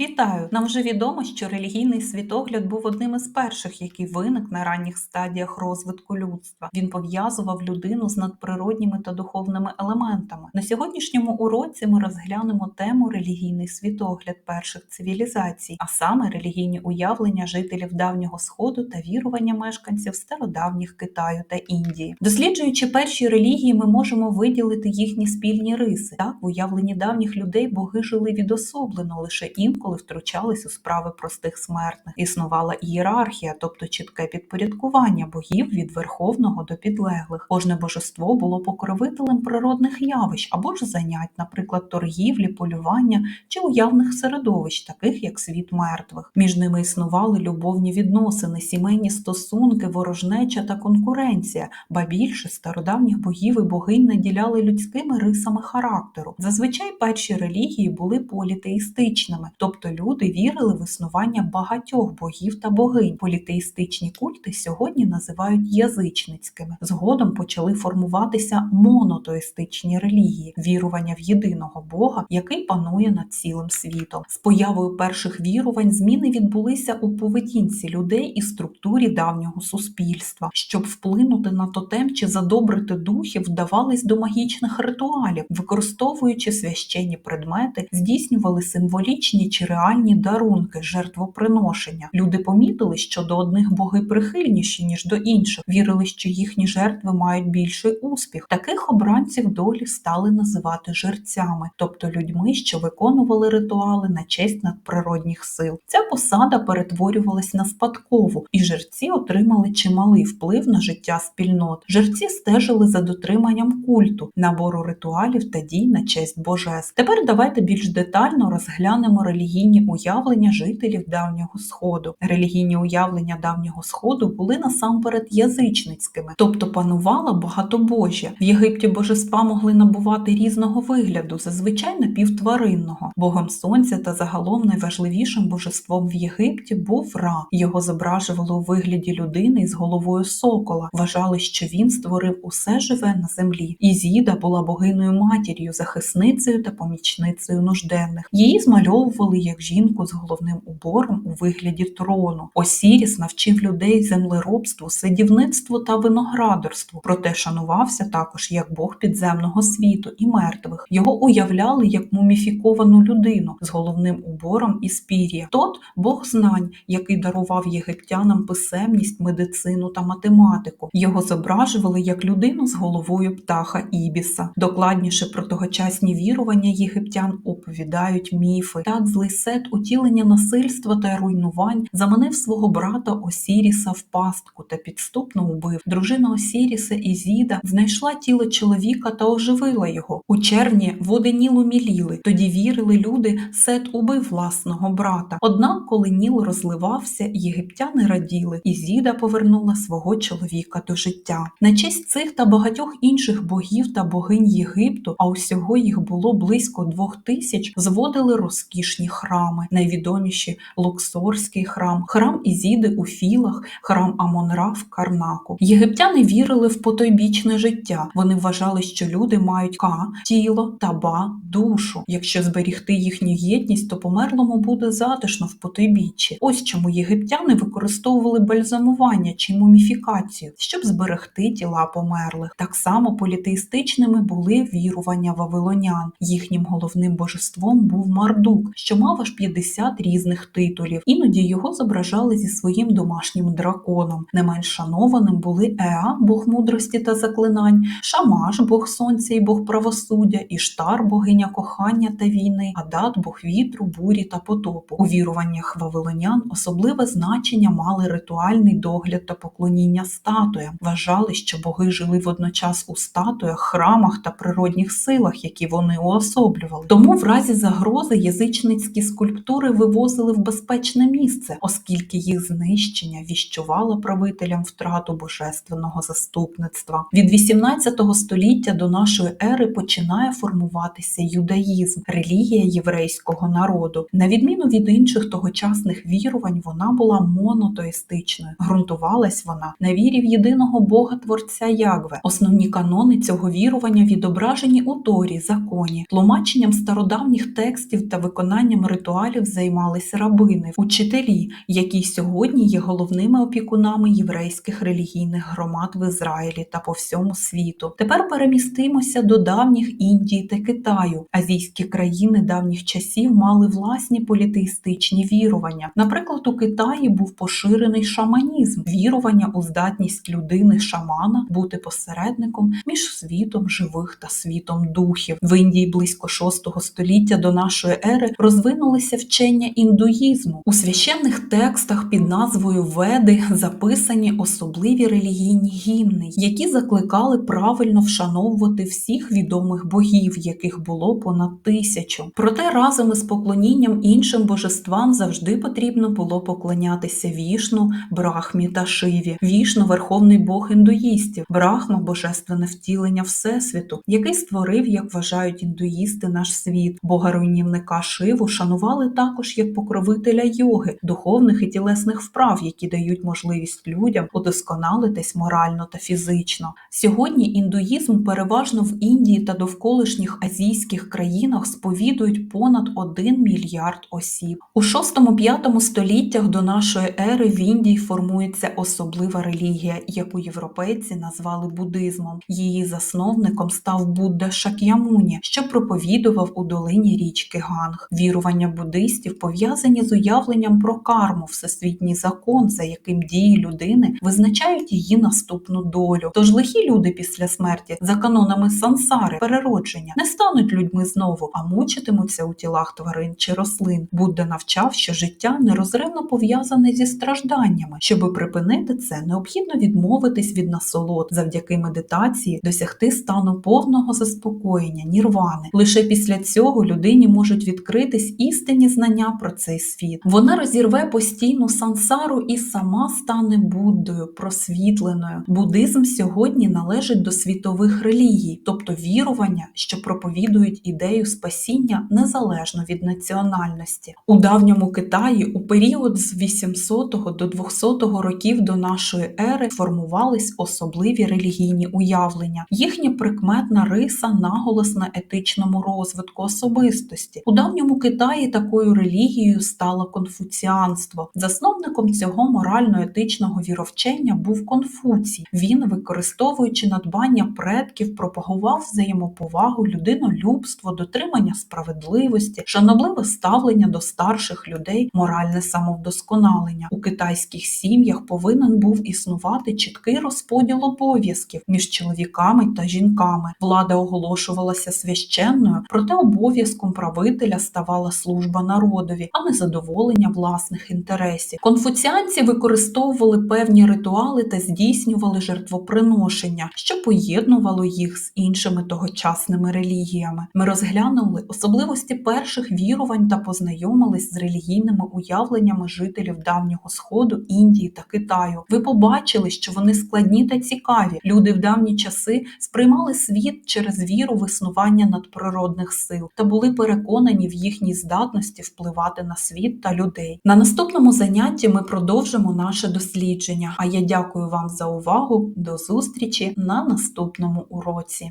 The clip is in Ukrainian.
Вітаю! Нам вже відомо, що релігійний світогляд був одним із перших, який виник на ранніх стадіях розвитку людства. Він пов'язував людину з надприродніми та духовними елементами. На сьогоднішньому уроці ми розглянемо тему релігійний світогляд перших цивілізацій, а саме релігійні уявлення жителів давнього сходу та вірування мешканців стародавніх Китаю та Індії. Досліджуючи перші релігії, ми можемо виділити їхні спільні риси. Так, в уявленні давніх людей боги жили відособлено лише інколи втручались у справи простих смертних. Існувала ієрархія, тобто чітке підпорядкування богів від верховного до підлеглих. Кожне божество було покровителем природних явищ або ж занять, наприклад, торгівлі, полювання чи уявних середовищ, таких як світ мертвих. Між ними існували любовні відносини, сімейні стосунки, ворожнеча та конкуренція, ба більше стародавніх богів і богинь наділяли людськими рисами характеру. Зазвичай перші релігії були політеїстичними, тобто люди вірили в існування багатьох богів та богинь. Політеїстичні культи сьогодні називають язичницькими. Згодом почали формуватися монотеїстичні релігії, вірування в єдиного Бога, який панує над цілим світом. З появою перших вірувань зміни відбулися у поведінці людей і структурі давнього суспільства. Щоб вплинути на тотем чи задобрити духів, вдавались до магічних ритуалів, використовуючи священні предмети, здійснювали символічні чи реальні дарунки, жертвоприношення. Люди помітили, що до одних боги прихильніші, ніж до інших, вірили, що їхні жертви мають більший успіх. Таких обранців долі стали називати жерцями, тобто людьми, що виконували ритуали на честь надприродних сил. Ця посада перетворювалась на спадкову, і жерці отримали чималий вплив на життя спільнот. Жерці стежили за дотриманням культу, набору ритуалів та дій на честь божеств. Тепер давайте більш детально розглянемо релігійні уявлення жителів давнього сходу. Релігійні уявлення давнього сходу були насамперед язичницькими, тобто панувала багатобожжя. В Єгипті божества могли набувати різного вигляду, зазвичай напівтваринного. Богом сонця та загалом найважливішим божеством в Єгипті був Ра. Його зображували у вигляді людини із головою сокола. Вважали, що він створив усе живе на землі. Ізіда була богиною матір'ю, захисницею та помічницею нужденних. Її змальовували як жінку з головним убором у вигляді трону. Осіріс навчив людей землеробству, садівництву та виноградарству, проте шанувався також як бог підземного світу і мертвих. Його уявляли як муміфіковану людину з головним убором із пір'я. Тот бог знань, який дарував єгиптянам писемність, медицину та математику. Його зображували як людину з головою птаха Ібіса. Докладніше про тогочасні вірування єгиптян оповідають міфи. Так злий Сет утілення насильства та руйнувань заманив свого брата Осіріса в пастку та підступно убив. Дружина Осіріса Ізіда знайшла тіло чоловіка та оживила його. У червні води Нілу міліли. Тоді вірили люди, Сет убив власного брата. Однак, коли Ніл розливався, єгиптяни раділи. Ізіда повернула свого чоловіка до життя. На честь цих та багатьох інших богів та богинь Єгипту, а усього їх було близько двох тисяч, зводили розкішні храми, найвідоміші Луксорський храм, храм Ізіди у Філах, храм Амон-Ра в Карнаку. Єгиптяни вірили в потойбічне життя. Вони вважали, що люди мають ка, тіло та ба, душу. Якщо зберігти їхню єдність, то померлому буде затишно в потойбіччі. Ось чому єгиптяни використовували бальзамування чи муміфікацію, щоб зберегти тіла померлих. Так само політеїстичними були вірування вавилонян. Їхнім головним божеством був Мардук, що мав аж 50 різних титулів. Іноді його зображали зі своїм домашнім драконом. Не менш шанованим були Еа, бог мудрості та заклинань, Шамаш, бог сонця і бог правосуддя, Іштар, богиня кохання та війни, Адат, бог вітру, бурі та потопу. У віруваннях вавилонян особливе значення мали ритуальний догляд та поклоніння статуям. Вважали, що боги жили водночас у статуях, храмах та природних силах, які вони уособлювали. Тому в разі загрози язичницькі скульптури вивозили в безпечне місце, оскільки їх знищення віщувало правителям втрату божественного заступництва. Від 18 століття до нашої ери починає формуватися юдаїзм, релігія єврейського народу. На відміну від інших тогочасних вірувань, вона була монотеїстичною. Ґрунтувалась вона на вірі в єдиного Бога Творця Ягве. Основні канони цього вірування відображені у Торі, законі, тлумаченням стародавніх текстів та виконанням вивченням ритуалів займалися рабини, учителі, які сьогодні є головними опікунами єврейських релігійних громад в Ізраїлі та по всьому світу. Тепер перемістимося до давніх Індії та Китаю. Азійські країни давніх часів мали власні політеїстичні вірування. Наприклад, у Китаї був поширений шаманізм, вірування у здатність людини шамана бути посередником між світом живих та світом духів. В Індії близько 6 століття до нашої ери розвинулися вчення індуїзму. У священних текстах під назвою Веди записані особливі релігійні гімни, які закликали правильно вшановувати всіх відомих богів, яких було понад тисячу. Проте разом із поклонінням іншим божествам завжди потрібно було поклонятися вішну, брахмі та шиві. Вішну верховний бог індуїстів, брахма божественне втілення всесвіту, який створив, як вважають індуїсти, наш світ. Бога руйнівника Шиву шанували також як покровителя йоги, духовних і тілесних вправ, які дають можливість людям удосконалитись морально та фізично. Сьогодні індуїзм переважно в Індії та довколишніх азійських країнах сповідують понад 1 мільярд осіб. У 6-5 століттях до нашої ери в Індії формується особлива релігія, яку європейці назвали буддизмом. Її засновником став Будда Шак'ямуні, що проповідував у долині річки Ганг. Вірування буддистів пов'язані з уявленням про карму, всесвітній закон, за яким дії людини визначають її наступну долю. Тож лихі люди після смерті за канонами сансари переродження не стануть людьми знову, а мучитимуться у тілах тварин чи рослин. Будда навчав, що життя нерозривно пов'язане зі стражданнями. Щоби припинити це, необхідно відмовитись від насолод завдяки медитації, досягти стану повного заспокоєння, нірвани. Лише після цього людині можуть відкритись істинні знання про цей світ. Вона розірве постійну сансару і сама стане Буддою, просвітленою. Буддизм сьогодні належить до світових релігій, тобто вірування, що проповідують ідею спасіння незалежно від національності. У давньому Китаї у період з 800 до 200 років до нашої ери формувались особливі релігійні уявлення. Їхня прикметна риса наголос на етичному розвитку особистості. У давньому Китаї такою релігією стало конфуціанство. Засновником цього морально-етичного віровчення був Конфуцій. Він, використовуючи надбання предків, пропагував взаємоповагу, людинолюбство, дотримання справедливості, шанобливе ставлення до старших людей, моральне самовдосконалення. У китайських сім'ях повинен був існувати чіткий розподіл обов'язків між чоловіками та жінками. Влада оголошувалася священною, проте обов'язком правителя ставала служба народові, а не задоволення власних інтересів. Конфуціанці використовували певні ритуали та здійснювали жертвоприношення, що поєднувало їх з іншими тогочасними релігіями. Ми розглянули особливості перших вірувань та познайомились з релігійними уявленнями жителів давнього сходу, Індії та Китаю. Ви побачили, що вони складні та цікаві. Люди в давні часи сприймали світ через віру в існування надприродних сил та були переконані в їхній здатності впливати на світ та людей. На наступному занятті ми продовжимо наше дослідження. А я дякую вам за увагу. До зустрічі на наступному уроці.